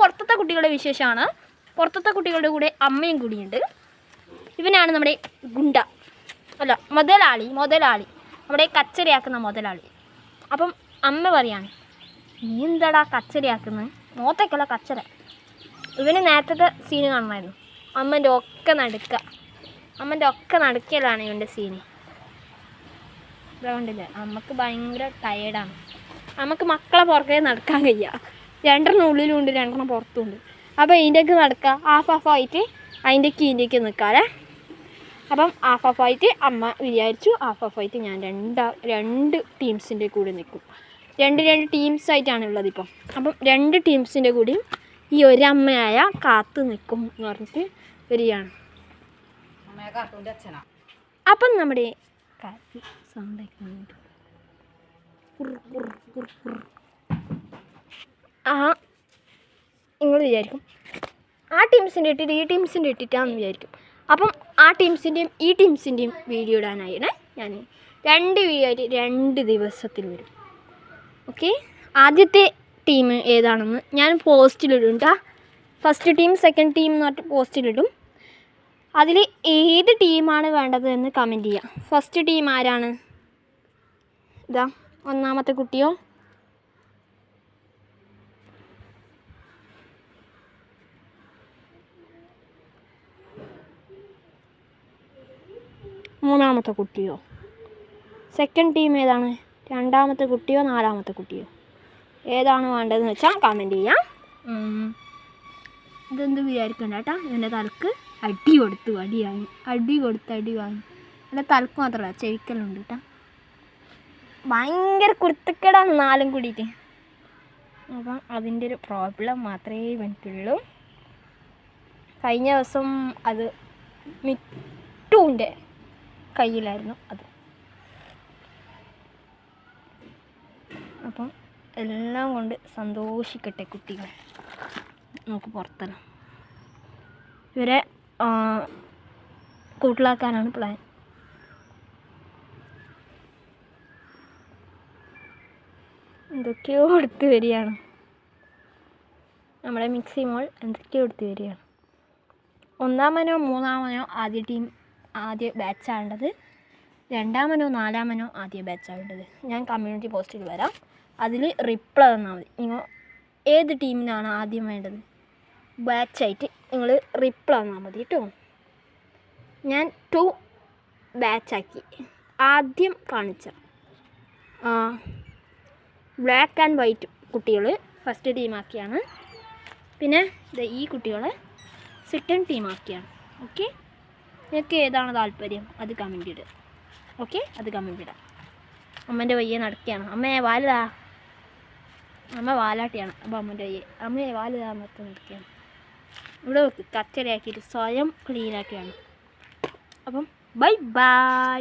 പുറത്തത്തെ കുട്ടികളുടെ വിശേഷമാണ്. പുറത്തത്തെ കുട്ടികളുടെ കൂടെ അമ്മയും കൂടിയുണ്ട്. ഇവനാണ് നമ്മുടെ ഗുണ്ട. അല്ല മുതലാളി മുതലാളി. നമ്മുടെ കച്ചരയാക്കുന്ന മുതലാളി. അപ്പം അമ്മ പറയാണ് നീ എന്താടാ കച്ചരയാക്കുന്നത് മോത്തേക്കല്ല കച്ചര ഇവന് നേരത്തെ സീന് കാണണമായിരുന്നു അമ്മന്റെ ഒക്കെ നടുക്ക. അമ്മന്റെ ഒക്കെ നടുക്കലാണ് ഇവന്റെ സീന് ഗ്രൗണ്ടിൽ അമ്മയ്ക്ക് ഭയങ്കര ടയേർഡാണ് നമുക്ക് മക്കളെ പുറകെ നടക്കാൻ കഴിയുക രണ്ടെണ്ണം ഉള്ളിലുണ്ട് രണ്ടെണ്ണം പുറത്തുണ്ട്. അപ്പോൾ ഇതിന്റെയൊക്കെ നടക്കുക ഹാഫ് ഹാഫ് ആയിട്ട് അതിന്റെ ഇതിന്റെക്ക് നിൽക്കാതെ അപ്പം ഹാഫ് ഹാഫ് ആയിട്ട് അമ്മ വിചാരിച്ചു ഹാഫ് ഹാഫ് ആയിട്ട് ഞാൻ രണ്ട് രണ്ട് ടീംസിന്റെ കൂടെ നിൽക്കും രണ്ട് രണ്ട് ടീംസ് ആയിട്ടാണ് ഉള്ളത് ഇപ്പം. അപ്പം രണ്ട് ടീംസിന്റെ കൂടിയും ഈ ഒരമ്മയായ കാത്തു നിൽക്കും എന്ന് പറഞ്ഞിട്ട് വരികയാണ്. അപ്പം നമ്മുടെ കാറ്റ് സൗണ്ട് കുറു. ആ. നിങ്ങൾ വിചാരിക്കും ആ ടീംസിന്റെ ഇട്ടിട്ട് ഈ ടീംസിന്റെ ഇട്ടിട്ടാന്ന് വിചാരിക്കും. അപ്പം ആ ടീംസിന്റെയും ഈ ടീംസിന്റെയും വീഡിയോ ഇടാനാണ് ഞാൻ രണ്ട് വീഡിയോ രണ്ട് ദിവസത്തിൽ വരും. ഓക്കെ? ആദ്യത്തെ ടീം ഏതാണെന്ന് ഞാൻ പോസ്റ്റിലിടും കേട്ടോ ഫസ്റ്റ് ടീം സെക്കൻഡ് ടീം എന്ന് പറഞ്ഞിട്ട് പോസ്റ്റിലിടും. അതിൽ ഏത് ടീമാണ് വേണ്ടത് എന്ന് കമന്റ് ചെയ്യാം. ഫസ്റ്റ് ടീം ആരാണ്? ഇതാ ഒന്നാമത്തെ കുട്ടിയോ? മൂന്നാമത്തെ കുട്ടിയോ? സെക്കൻഡ് ടീം ഏതാണ്? രണ്ടാമത്തെ കുട്ടിയോ നാലാമത്തെ കുട്ടിയോ? ഏതാണ് വേണ്ടതെന്ന് വെച്ചാൽ കമന്റ് ചെയ്യാം. ഇതെന്ത് വിചാരിക്കണ്ട കേട്ടോ ഇവന്റെ തലക്ക് അടി കൊടുത്തു അടി വാങ്ങി. അടി കൊടുത്ത് അടി വാങ്ങി. എന്റെ തലക്ക് മാത്രമല്ല ചെവിക്കലുണ്ട് കേട്ടോ ഭയങ്കര കുരുത്തക്കേടാണ് നാലും കൂടിയിട്ട്. അപ്പം അതിന്റെ ഒരു പ്രോബ്ലം മാത്രമേ ഇവനിക്കുള്ളൂ കഴിഞ്ഞ ദിവസം അത് മിട്ടുവിന്റെ കയ്യിലായിരുന്നു അത്. അപ്പം എല്ലാം കൊണ്ട് സന്തോഷിക്കട്ടെ കുട്ടികൾ നമുക്ക് പുറത്തല്ല. ഇവരെ കൂട്ടിലാക്കാനാണ് പ്ലാൻ എന്തൊക്കെയോ എടുത്ത് വരികയാണ്. നമ്മുടെ മിക്സി മോൾ എന്തൊക്കെയോ എടുത്ത് വരികയാണ്. ഒന്നാമനോ മൂന്നാമനോ ആദ്യ ടീം ആദ്യ ബാച്ചാണുള്ളത് രണ്ടാമനോ നാലാമനോ ആദ്യ ബാച്ചാണുള്ളത് ഞാൻ കമ്മ്യൂണിറ്റി പോസ്റ്റിൽ വരാം. അതിൽ റിപ്ലൈ തന്നാൽ മതി. നിങ്ങൾ ഏത് ടീമിനാണ് ആദ്യം വേണ്ടത്? ബാച്ചായിട്ട് നിങ്ങൾ റിപ്ലൈ തന്നാൽ മതി കേട്ടോ. ഞാൻ ടു ബാച്ചാക്കി. ആദ്യം കാണിച്ച ബ്ലാക്ക് ആൻഡ് വൈറ്റ് കുട്ടികൾ ഫസ്റ്റ് ടീമാക്കിയാണ് പിന്നെ ഈ കുട്ടികളെ സെക്കൻഡ് ടീമാക്കിയാണ് ഓക്കെ നിങ്ങൾക്ക് ഏതാണ് താല്പര്യം? അത് കമന്റ് ഇടുക ഓക്കെ അത് കമന്റ് ഇടാം. അമ്മേന്റെ വയ്യ നടക്കുകയാണ്. അമ്മേ വാലുതാ. അമ്മ വാലാട്ടിയാണ്. അപ്പോൾ അമ്മന്റെ വയ്യ. അമ്മയെ വാലുതാ നിർത്തി നടക്കുകയാണ് ഇവിടെ കച്ചരയാക്കിയിട്ട് സ്വയം ക്ലീനാക്കിയാണ് അപ്പം ബൈ ബൈ